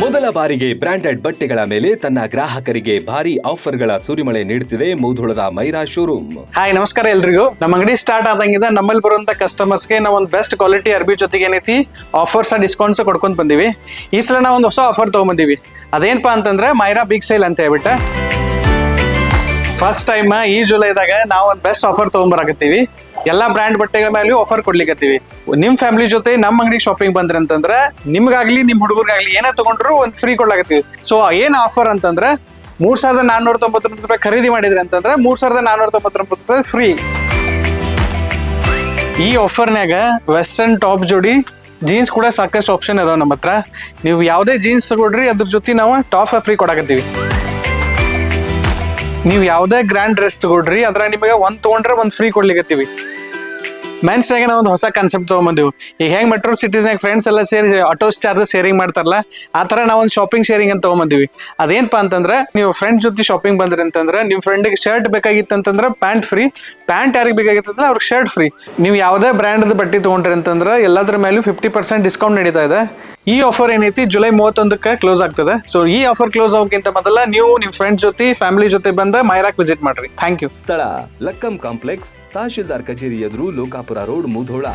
ಮೊದಲ ಬಾರಿಗೆ ಬ್ರಾಂಡೆಡ್ ಬಟ್ಟೆಗಳ ಮೇಲೆ ತನ್ನ ಗ್ರಾಹಕರಿಗೆ ಭಾರಿ ಆಫರ್ಗಳ ಸುರಿಮಳೆ ನೀಡುತ್ತಿದೆ ಮೌಧುಳದ ಮೈರಾ ಶೋರೂಮ್. ಹಾಯ್, ನಮಸ್ಕಾರ ಎಲ್ರಿಗೂ. ನಮ್ಮ ಅಂಗಡಿ ಸ್ಟಾರ್ಟ್ ಆದಂಗಿದೆ. ನಮ್ಮಲ್ಲಿ ಬರುವಂತ ಕಸ್ಟಮರ್ಸ್ಗೆ ನಾವು ಒಂದು ಬೆಸ್ಟ್ ಕ್ವಾಲಿಟಿ ಅರ್ಬಿ ಜೊತೆಗೆ ಏನೈತಿ ಆಫರ್ಸ್ ಡಿಸ್ಕೌಂಟ್ಸ್ ಕೊಡ್ಕೊಂಡ್ ಬಂದಿವಿ. ಈ ಸಲ ನಾವು ಒಂದು ಹೊಸ ಆಫರ್ ತಗೊಂಡ್ಬಂದಿವಿ ಅದೇನಪ್ಪಾ ಅಂತಂದ್ರೆ ಮೈರಾ ಬಿಗ್ ಸೇಲ್ ಅಂತ ಹೇಳ್ಬಿಟ್ಟ. ಫಸ್ಟ್ ಟೈಮ್ ಈ ಜುಲೈದಾಗ ನಾವು ಬೆಸ್ಟ್ ಆಫರ್ ತಗೊಂಬರಾಕತ್ತೀವಿ ಎಲ್ಲಾ ಬ್ರ್ಯಾಂಡ್ ಬಟ್ಟೆಗಳ ಮೇಲೆ ಆಫರ್ ಕೊಡ್ಲಿಕತ್ತೀವಿ. ನಿಮ್ ಫ್ಯಾಮಿಲಿ ಜೊತೆ ನಮ್ಮ ಅಂಗಡಿ ಶಾಪಿಂಗ್ ಬಂದ್ರಿ ಅಂತಂದ್ರೆ, ನಿಮ್ಗಾಗ್ಲಿ, ನಿಮ್ ಹುಡುಗರಿಗಾಗ್ಲಿ ಏನೇ ತಗೊಂಡ್ರು ಒಂದು ಫ್ರೀ ಕೊಡ್ಲಾಕತ್ತೀವಿ. ಸೊ ಏನ್ ಆಫರ್ ಅಂತಂದ್ರೆ, ಮೂರ್ ಸಾವಿರದ ನಾನ್ನೂರ ತೊಂಬತ್ತೊಂಬತ್ತು ರೂಪಾಯಿ ಖರೀದಿ ಮಾಡಿದ್ರೆ ಅಂತಂದ್ರೆ, ಮೂರ್ ಸಾವಿರದ ನಾನ್ನೂರ ತೊಂಬತ್ತೊಂಬತ್ತು ರೂಪಾಯಿ ಫ್ರೀ ಈ ಆಫರ್ನ್ಯಾಗ ವೆಸ್ಟರ್ನ್ ಟಾಪ್ ಜೋಡಿ ಜೀನ್ಸ್ ಕೂಡ ಸಾಕಷ್ಟು ಆಪ್ಷನ್ ಅದಾವ ನಮ್ಮ ಹತ್ರ. ನೀವು ಯಾವುದೇ ಜೀನ್ಸ್ ತಗೊಳ್ರಿ ಅದ್ರ ಜೊತೆ ನಾವು ಟಾಪ್ ಫ್ರೀ ಕೊಡಾಕತ್ತೀವಿ. ನೀವು ಯಾವುದೇ ಗ್ರ್ಯಾಂಡ್ ಡ್ರೆಸ್ ತಗೊಳ್ರಿ ಅದ್ರಾಗ ನಿಮಗೆ ಒಂದು ತಗೊಂಡ್ರೆ ಒಂದು ಫ್ರೀ ಕೊಡ್ಲಿಕತ್ತೀವಿ. ಮೆನ್ಸ್ನಾಗ ನಾವು ಒಂದು ಹೊಸ ಕಾನ್ಸೆಪ್ಟ್ ತಗೊಂಬಂದಿವಿ. ಈಗ ಹೆಂಗ್ ಮೆಟ್ರೋ ಸಿಟೀಸ್ನಾಗ ಫ್ರೆಂಡ್ಸ್ ಎಲ್ಲ ಸೇರಿ ಆಟೋ ಚಾರ್ಜಸ್ ಶೇರಿಂಗ್ ಮಾಡ್ತಾರಲ್ಲ, ಆ ಥರ ನಾವು ಒಂದು ಶಾಪಿಂಗ್ ಶೇರಿಂಗ್ ಅಂತ ತಗೊಂಬಂದಿವಿ. ಅದೇನಪ್ಪ ಅಂತಂದ್ರೆ, ನೀವು ಫ್ರೆಂಡ್ ಜೊತೆ ಶಾಪಿಂಗ್ ಬಂದ್ರಿ ಅಂತಂದ್ರೆ ನಿಮ್ಮ ಫ್ರೆಂಡಿಗೆ ಶರ್ಟ್ ಬೇಕಾಗಿತ್ತು ಅಂತಂದ್ರೆ ಪ್ಯಾಂಟ್ ಫ್ರೀ ಪ್ಯಾಂಟ್ ಯಾರಿಗೆ ಬೇಕಾಗಿತ್ತು ಅವ್ರಿಗೆ ಶರ್ಟ್ ಫ್ರೀ ನೀವು ಯಾವುದೇ ಬ್ರ್ಯಾಂಡ್ ಬಟ್ಟೆ ತೊಗೊಂಡ್ರಿ ಅಂತಂದ್ರೆ, ಎಲ್ಲದ್ರ ಮೇಲೂ ಫಿಫ್ಟಿ ಪರ್ಸೆಂಟ್ ಡಿಸ್ಕೌಂಟ್ ನಡೀತಾ ಇದೆ. ಈ ಆಫರ್ ಏನೈತಿ ಜುಲೈ ಮೂವತ್ತೊಂದಕ್ಕೆ ಕ್ಲೋಸ್ ಆಗ್ತದೆ. ಸೊ ಈ ಆಫರ್ ಕ್ಲೋಸ್ ಆಗೋಕ್ಕಿಂತ ಮೊದಲ ನೀವು ನಿಮ್ಮ ಫ್ರೆಂಡ್ ಜೊತೆ ಫ್ಯಾಮಿಲಿ ಜೊತೆ ಬಂದ ಮೈರಾಕ್ ವಿಸಿಟ್ ಮಾಡ್ರಿ. ಥ್ಯಾಂಕ್ ಯು ಸ್ಥಳ ಲಕ್ಕಂ ಕಾಂಪ್ಲೆಕ್ಸ್, ತಹಶೀಲ್ದಾರ್ ಕಚೇರಿ ಎದುರು ಲೋಕಾಪುರ नागपुरा रोड मुधोळा.